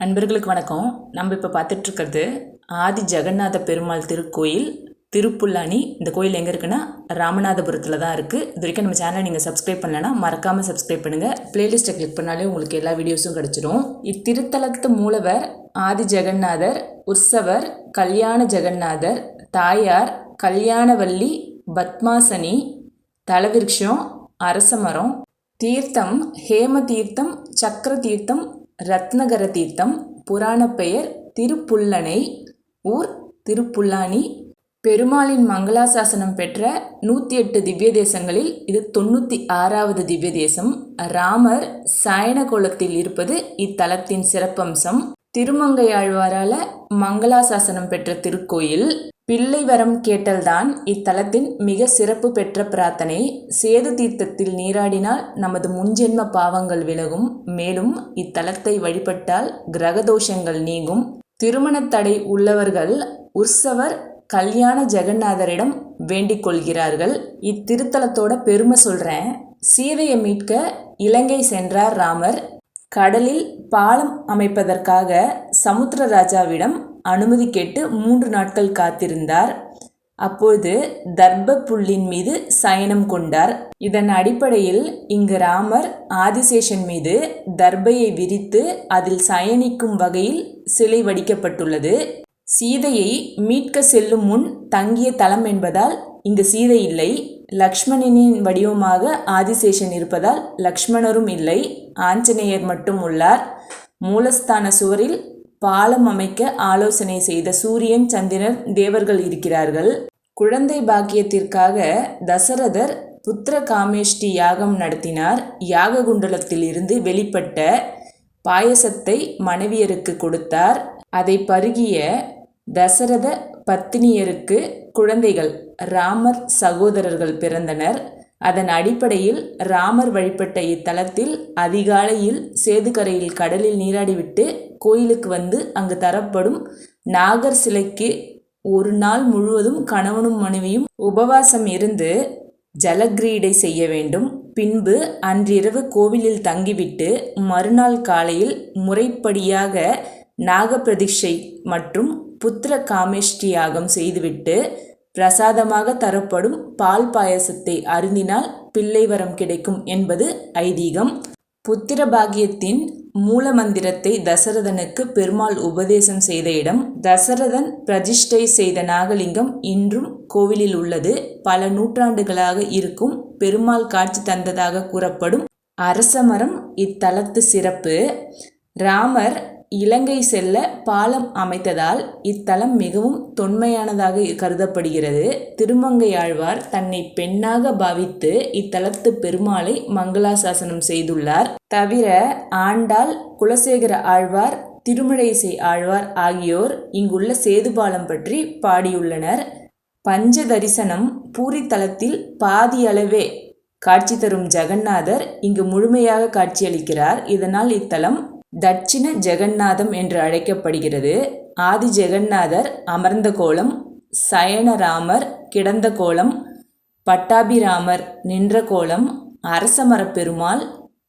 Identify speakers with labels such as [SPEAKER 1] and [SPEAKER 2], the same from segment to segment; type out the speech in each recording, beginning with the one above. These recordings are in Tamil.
[SPEAKER 1] நண்பர்களுக்கு வணக்கம். நம்ம இப்போ பார்த்துட்ருக்கிறது ஆதி ஜெகநாத பெருமாள் திருக்கோயில் திருப்புல்லானி இந்த கோயில் எங்கே இருக்குன்னா ராமநாதபுரத்தில் தான் இருக்குது இது வரைக்கும் நம்ம சேனலை நீங்கள் சப்ஸ்கிரைப் பண்ணலைன்னா மறக்காமல் சப்ஸ்கிரைப் பண்ணுங்கள் பிளேலிஸ்ட்டை கிளிக் பண்ணாலே உங்களுக்கு எல்லா வீடியோஸும் கிடச்சிரும். இத்திருத்தலத்து மூலவர் ஆதி ஜெகநாதர் உற்சவர் கல்யாண ஜெகநாதர் தாயார் கல்யாணவல்லி பத்மாசனி தலவிருஷம் அரசமரம் தீர்த்தம் ஹேம தீர்த்தம் சக்கர தீர்த்தம் ரத்னகர தீர்த்தம் புராண பெயர் திருப்புல்லனை ஊர் திருப்புல்லானி பெருமாளின் மங்களாசாசனம் பெற்ற நூற்றி எட்டு திவ்ய தேசங்களில் இது தொண்ணூற்றி ஆறாவது திவ்ய தேசம் ராமர் சாயன கோலத்தில் இருப்பது இத்தலத்தின் சிறப்பம்சம். திருமங்கையாழ்வாரால மங்களாசாசனம் பெற்ற திருக்கோயில். பிள்ளை வரம் கேட்டல்தான் இத்தலத்தின் மிக சிறப்பு பெற்ற பிரார்த்தனை. சேது தீர்த்தத்தில் நீராடினால் நமது முன்ஜென்ம பாவங்கள் விலகும். மேலும் இத்தலத்தை வழிபட்டால் கிரகதோஷங்கள் நீங்கும். திருமணத் தடை உள்ளவர்கள் உற்சவர் கல்யாண ஜெகநாதரிடம் வேண்டிக் கொள்கிறார்கள். இத்திருத்தலத்தோட பெருமை சொல்கிறேன் சீதையை மீட்க இலங்கை சென்றார் ராமர். கடலில் பாலம் அமைப்பதற்காக சமுத்திரராஜாவிடம் அனுமதி கேட்டு மூன்று நாட்கள் காத்திருந்தார். அப்போது தர்ப்ப புல்லின் மீது சயனம் கொண்டார். இதன் அடிப்படையில் இங்கு ராமர் ஆதிசேஷன் மீது தர்பையை விரித்து அதில் சயனிக்கும் வகையில் சிலை வடிக்கப்பட்டுள்ளது. சீதையை மீட்க செல்லும் முன் தங்கிய தலம் என்பதால் இங்கு சீதை இல்லை. லக்ஷ்மணனின் வடிவமாக ஆதிசேஷன் இருப்பதால் லக்ஷ்மணரும் இல்லை. ஆஞ்சநேயர் மட்டும் உள்ளார். மூலஸ்தான சுவரில் பாலம் அமைக்க ஆலோசனை செய்த சூரியன் சந்திரன் தேவர்கள் இருக்கிறார்கள். குழந்தை பாக்கியத்திற்காக தசரதர் புத்திர காமேஷ்டி யாகம் நடத்தினார். யாக குண்டலத்தில் இருந்து வெளிப்பட்ட பாயசத்தை மனைவியருக்கு கொடுத்தார். அதை பருகிய தசரத பத்தினியருக்கு குழந்தைகள் ராமர் சகோதரர்கள் பிறந்தனர். அதன் அடிப்படையில் ராமர் வழிபட்ட இத்தலத்தில் அதிகாலையில் சேதுக்கரையில் கடலில் நீராடிவிட்டு கோயிலுக்கு வந்து அங்கு தரப்படும் நாகர் சிலைக்கு ஒரு நாள் முழுவதும் கணவனும் மனைவியும் உபவாசம் இருந்து ஜலக்கிரீடை செய்ய வேண்டும். பின்பு அன்றிரவு கோவிலில் தங்கிவிட்டு மறுநாள் காலையில் முறைப்படியாக நாகப்பிரதிஷ்டை மற்றும் புத்திர காமேஷ்டி யாகம் செய்துவிட்டு பிரசாதமாக தரப்படும் பால் பாயசத்தை அருந்தினால் பிள்ளை வரம் கிடைக்கும் என்பது ஐதீகம். புத்திர பாகியத்தின் மூல மந்திரத்தை தசரதனுக்கு பெருமாள் உபதேசம் செய்த இடம் தசரதன் பிரதிஷ்டை செய்த நாகலிங்கம் இன்றும் கோவிலில் உள்ளது. பல நூற்றாண்டுகளாக இருக்கும் பெருமாள் காட்சி தந்ததாக கூறப்படும் அரசமரம் இத்தலத்து சிறப்பு. ராமர் இலங்கை செல்ல பாலம் அமைத்ததால் இத்தலம் மிகவும் தொன்மையானதாக கருதப்படுகிறது. திருமங்கையாழ்வார் தன்னை பெண்ணாக பாவித்து இத்தலத்து பெருமாளை மங்களாசாசனம் செய்துள்ளார். தவிர ஆண்டாள் குலசேகர ஆழ்வார் திருமழைசை ஆழ்வார் ஆகியோர் இங்குள்ள சேதுபாலம் பற்றி பாடியுள்ளனர். பஞ்ச தரிசனம் பூரி தலத்தில் காட்சி தரும் ஜெகநாதர் இங்கு முழுமையாக காட்சியளிக்கிறார். இதனால் இத்தலம் தட்சிண ஜெகநாதம் என்று அழைக்கப்படுகிறது. ஆதி ஜெகநாதர் அமர்ந்த கோலம் சயனராமர் கிடந்த கோலம் பட்டாபிராமர் நின்ற கோலம் அரசமரப்பெருமாள்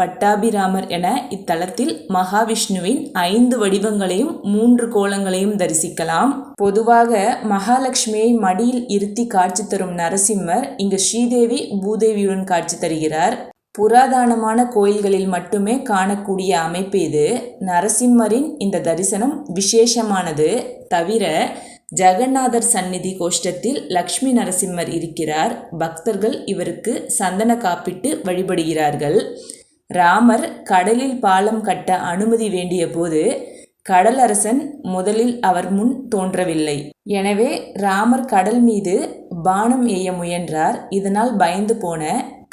[SPEAKER 1] பட்டாபிராமர் என இத்தலத்தில் மகாவிஷ்ணுவின் ஐந்து வடிவங்களையும் மூன்று கோலங்களையும் தரிசிக்கலாம். பொதுவாக மகாலட்சுமியை மடியில் இருத்தி காட்சி தரும் நரசிம்மர் இங்கு ஸ்ரீதேவி பூதேவியுடன் காட்சி தருகிறார். புராதனமான கோயில்களில் மட்டுமே காணக்கூடிய அமைப்பு இது. நரசிம்மரின் இந்த தரிசனம் விசேஷமானது. தவிர ஜெகநாதர் சந்நிதி கோஷ்டத்தில் லக்ஷ்மி நரசிம்மர் இருக்கிறார். பக்தர்கள் இவருக்கு சந்தன காப்பிட்டு வழிபடுகிறார்கள். ராமர் கடலில் பாலம் கட்ட அனுமதி வேண்டிய போது கடலரசன் முதலில் அவர் முன் தோன்றவில்லை. எனவே ராமர் கடல் மீது பானம் எய்ய முயன்றார். இதனால் பயந்து போன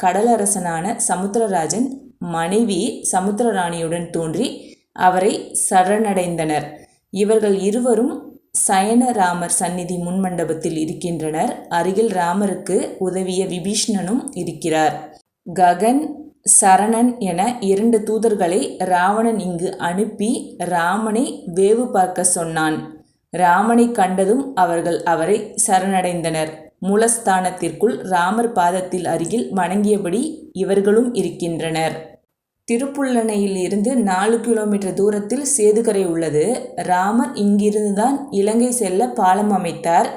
[SPEAKER 1] கடலரசனான சமுத்திரராஜன் மனைவி சமுத்திரராணியுடன் தோன்றி அவரை சரணடைந்தனர். இவர்கள் இருவரும் சயன ராமர் சந்நிதி முன்மண்டபத்தில் இருக்கின்றனர். அருகில் ராமருக்கு உதவிய விபீஷ்ணனும் இருக்கிறார். ககன் சரணன் என இரண்டு தூதர்களை ராவணன் இங்கு அனுப்பி ராமனை வேவு பார்க்க சொன்னான். ராமனை கண்டதும் அவர்கள் அவரை சரணடைந்தனர். மூலஸ்தானத்திற்குள் ராமர் பாதத்தில் அருகில் வணங்கியபடி இவர்களும் இருக்கின்றனர். திருப்புல்லணையில் இருந்து நாலு கிலோமீட்டர் தூரத்தில் சேதுக்கரை உள்ளது. ராமர் இங்கிருந்து தான் இலங்கை செல்ல பாலம் அமைத்தார்.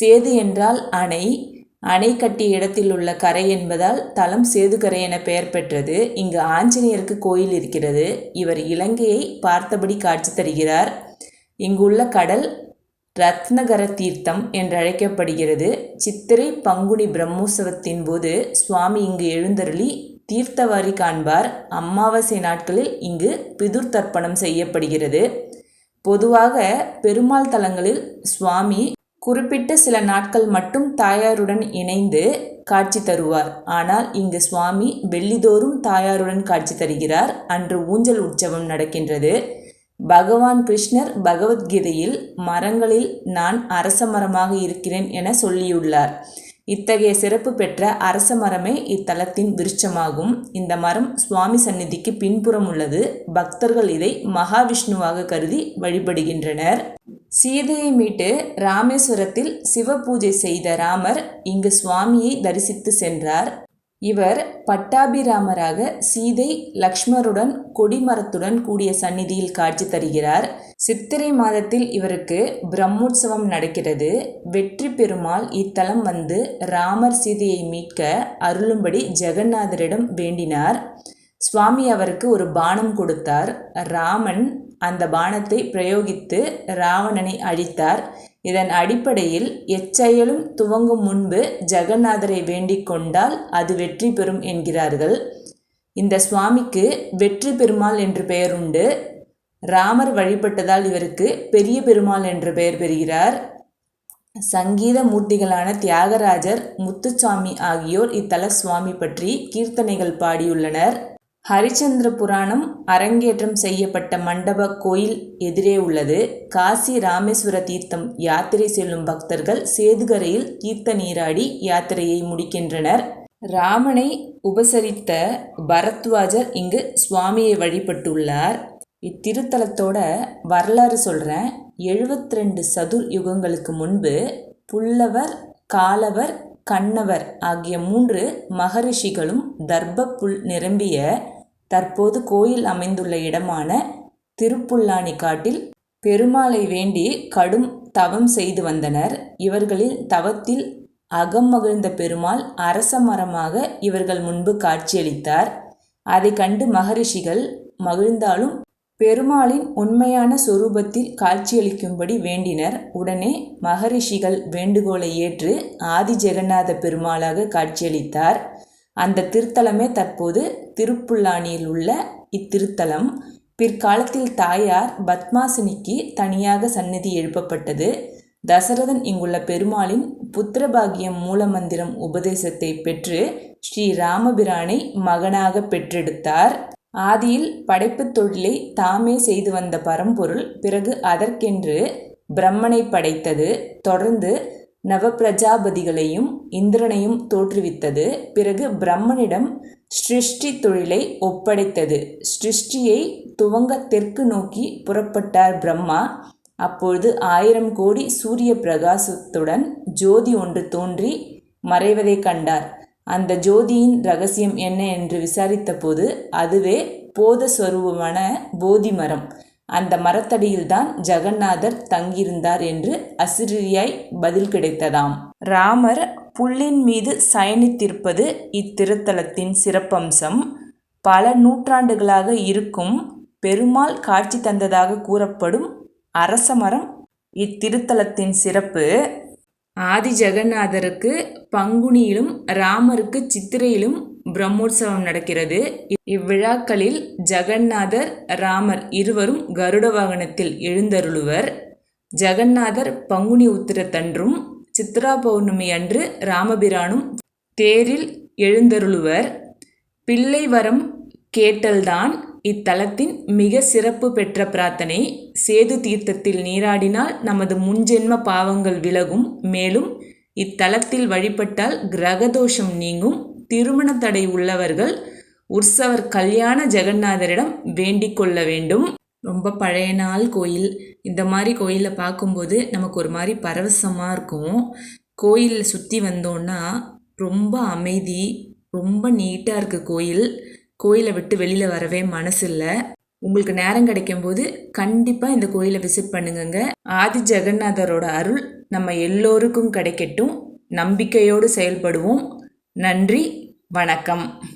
[SPEAKER 1] சேது என்றால் அணை. அணை கட்டிய இடத்தில் உள்ள கரை என்பதால் தலம் சேதுக்கரை என பெயர் பெற்றது. இங்கு ஆஞ்சநேயருக்கு கோயில் இருக்கிறது. இவர் இலங்கையை பார்த்தபடி காட்சி தருகிறார். இங்குள்ள கடல் ரத்னகர தீர்த்தம் என்றழைக்கப்படுகிறது. சித்திரை பங்குனி பிரம்மோற்சவத்தின் போது சுவாமி இங்கு எழுந்தருளி தீர்த்தவாரி காண்பார். அமாவாசை நாட்களில் இங்கு பிதுர் தர்ப்பணம் செய்யப்படுகிறது. பொதுவாக பெருமாள் தலங்களில் சுவாமி குறிப்பிட்ட சில நாட்கள் மட்டும் தாயாருடன் இணைந்து காட்சி தருவார். ஆனால் இங்கு சுவாமி வெள்ளிதோறும் தாயாருடன் காட்சி தருகிறார். அன்று ஊஞ்சல் உற்சவம் நடக்கின்றது. பகவான் கிருஷ்ணர் பகவத்கீதையில் மரங்களில் நான் அரச மரமாக இருக்கிறேன் என சொல்லியுள்ளார். இத்தகைய சிறப்பு பெற்ற அரச மரமே இத்தலத்தின் விருட்சமாகும். இந்த மரம் சுவாமி சந்நிதிக்கு பின்புறம் உள்ளது. பக்தர்கள் இதை மகாவிஷ்ணுவாக கருதி வழிபடுகின்றனர். சீதையை மீட்டு ராமேஸ்வரத்தில் சிவ பூஜை செய்த ராமர் இங்கு சுவாமியை தரிசித்து சென்றார். இவர் பட்டாபிராமராக சீதை லக்ஷ்மருடன் கொடிமரத்துடன் கூடிய சந்நிதியில் காட்சி தருகிறார். சித்திரை மாதத்தில் இவருக்கு பிரம்மோற்சவம் நடக்கிறது. வெற்றி பெருமாள் இத்தலம் வந்து ராமர் சீதையை மீட்க அருளும்படி ஜெகநாதரிடம் வேண்டினார். சுவாமி அவருக்கு ஒரு பானம் கொடுத்தார். ராமன் அந்த பானத்தை பிரயோகித்து ராவணனை அழித்தார். இதன் அடிப்படையில் எச்செயலும் துவங்கும் முன்பு ஜெகநாதரை வேண்டிக் கொண்டால் அது வெற்றி பெறும் என்கிறார்கள். இந்த சுவாமிக்கு வெற்றி பெருமாள் என்று பெயர் உண்டு. ராமர் வழிபட்டதால் இவருக்கு பெரிய பெருமாள் என்று பெயர் பெறுகிறார். சங்கீத மூர்த்திகளான தியாகராஜர் முத்துசாமி ஆகியோர் இத்தல சுவாமி பற்றி கீர்த்தனைகள் பாடியுள்ளனர். ஹரிச்சந்திர புராணம் அரங்கேற்றம் செய்யப்பட்ட மண்டப கோயில் எதிரே உள்ளது. காசி ராமேஸ்வர தீர்த்தம் யாத்திரை செல்லும் பக்தர்கள் சேதுகரையில் தீர்த்த நீராடி யாத்திரையை முடிக்கின்றனர். ராமனை உபசரித்த பரத்வாஜர் இங்கு சுவாமியை வழிபட்டுள்ளார். இத்திருத்தலத்தோட வரலாறு சொல்கிறேன் எழுபத்தி ரெண்டு சதுர் யுகங்களுக்கு முன்பு புல்லவர் காலவர் கண்ணவர் ஆகிய மூன்று மகரிஷிகளும் தர்ப்ப புல் நிரம்பிய தற்போது கோயில் அமைந்துள்ள இடமான திருப்புல்லானி காட்டில் பெருமாளை வேண்டி கடும் தவம் செய்து வந்தனர். இவர்களில் தவத்தில் அகம் மகிழ்ந்த பெருமாள் அரச மரமாக இவர்கள் முன்பு காட்சியளித்தார். அதை கண்டு மகரிஷிகள் மகிழ்ந்தாலும் பெருமாளின் உண்மையான சொரூபத்தில் காட்சியளிக்கும்படி வேண்டினர். உடனே மகரிஷிகள் வேண்டுகோளை ஏற்று ஆதி ஜெகநாத பெருமாளாக காட்சியளித்தார். அந்த திருத்தலமே தற்போது திருப்புல்லானியில் உள்ள இத்திருத்தலம். பிற்காலத்தில் தாயார் பத்மாசினிக்கு தனியாக சந்நிதி எழுப்பப்பட்டது. தசரதன் இங்குள்ள பெருமாளின் புத்திரபாகியம் மூலமந்திரம் உபதேசத்தை பெற்று ஸ்ரீ ராமபிரானை மகனாக பெற்றெடுத்தார். ஆதியில் படைப்புத் தொழிலை தாமே செய்து வந்த பரம்பொருள் பிறகு அதற்கென்று பிரம்மனை படைத்தது. தொடர்ந்து நவப்பிரஜாபதிகளையும் இந்திரனையும் தோற்றுவித்தது. பிறகு பிரம்மனிடம் சிருஷ்டி தொழிலை ஒப்படைத்தது. சிருஷ்டியை துவங்க தெற்கு நோக்கி புறப்பட்டார் பிரம்மா. அப்பொழுது ஆயிரம் கோடி சூரிய பிரகாசத்துடன் ஜோதி ஒன்று தோன்றி மறைவதை கண்டார். அந்த ஜோதியின் ரகசியம் என்ன என்று விசாரித்தபோது அதுவே போதஸ்வரூபமான போதி மரம் அந்த மரத்தடியில்தான் ஜெகநாதர் தங்கியிருந்தார் என்று அசிரியாய் பதில் கிடைத்ததாம். ராமர் புல்லின் மீது சயனித்திருப்பது இத்திருத்தலத்தின் சிறப்பம்சம். பல நூற்றாண்டுகளாக இருக்கும் பெருமாள் காட்சி தந்ததாக கூறப்படும் அரச மரம் இத்திருத்தலத்தின் சிறப்பு. ஆதி ஜெகநாதருக்கு பங்குனியிலும் ராமருக்கு சித்திரையிலும் பிரம்மோற்சவம் நடக்கிறது. இவ்விழாக்களில் ஜெகநாதர் ராமர் இருவரும் கருட வாகனத்தில் எழுந்தருளுவர். ஜெகநாதர் பங்குனி உத்திரத்தன்றும் சித்ரா பௌர்ணமி அன்று ராமபிரானும் தேரில் எழுந்தருளுவர். பிள்ளை வரம் கேட்டல்தான் இத்தலத்தின் மிக சிறப்பு பெற்ற பிரார்த்தனை. சேது தீர்த்தத்தில் நீராடினால் நமது முன்ஜென்ம பாவங்கள் விலகும். மேலும் இத்தலத்தில் வழிபட்டால் கிரகதோஷம் நீங்கும். திருமண தடை உள்ளவர்கள் உற்சவர் கல்யாண ஜெகநாதரிடம் வேண்டிக் கொள்ள வேண்டும். ரொம்ப பழைய நாள் கோயில். இந்த மாதிரி கோயிலை பார்க்கும்போது நமக்கு ஒரு மாதிரி பரவசமாக இருக்கும். கோயிலில் சுற்றி வந்தோன்னா ரொம்ப அமைதி ரொம்ப நீட்டாக இருக்குது கோயில். கோயிலை விட்டு வெளியில் வரவே மனசு இல்லை உங்களுக்கு நேரம் கிடைக்கும்போது கண்டிப்பாக இந்த கோயிலை விசிட் பண்ணுங்கங்க. ஆதி ஜெகநாதரோட அருள் நம்ம எல்லோருக்கும் கிடைக்கட்டும். நம்பிக்கையோடு செயல்படுவோம். நன்றி வணக்கம்.